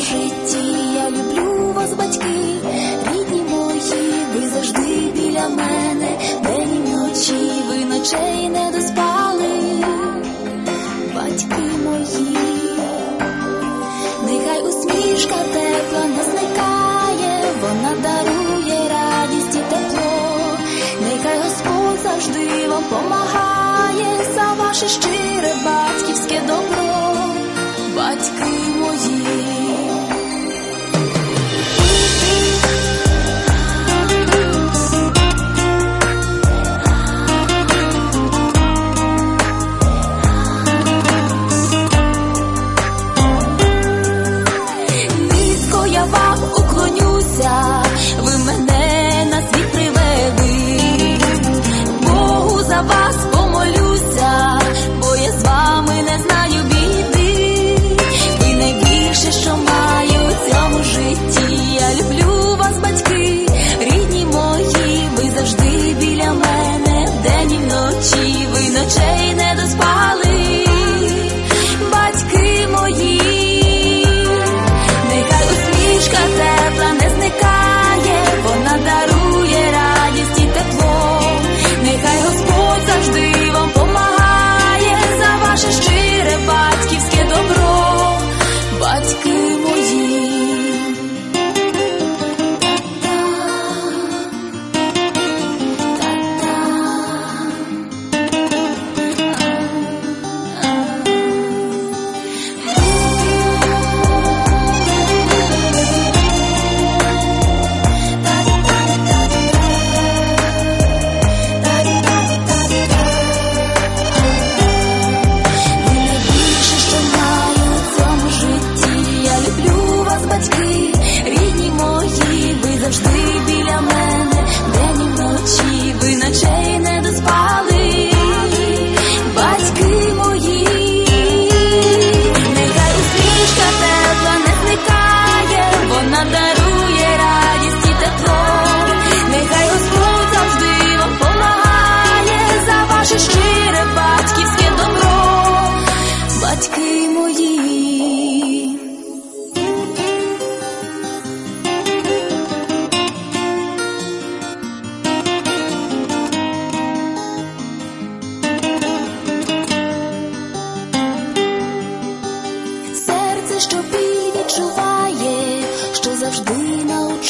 житті. Я люблю вас, батьки, рідні мої, ви завжди біля мене, день і ночі, ви ночей не доспали, батьки мої, нехай усмішка тепла не зникає, вона дарує радість і тепло, нехай Господь завжди вам помагає за ваше щире.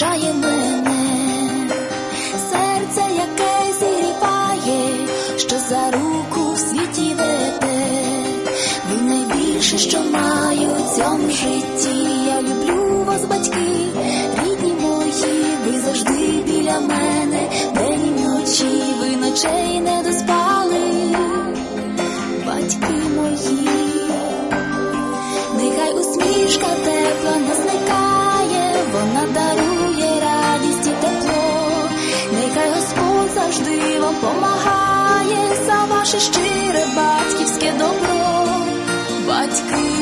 眨眼的 завжди помагає за ваше щире батьківське добро, батьки.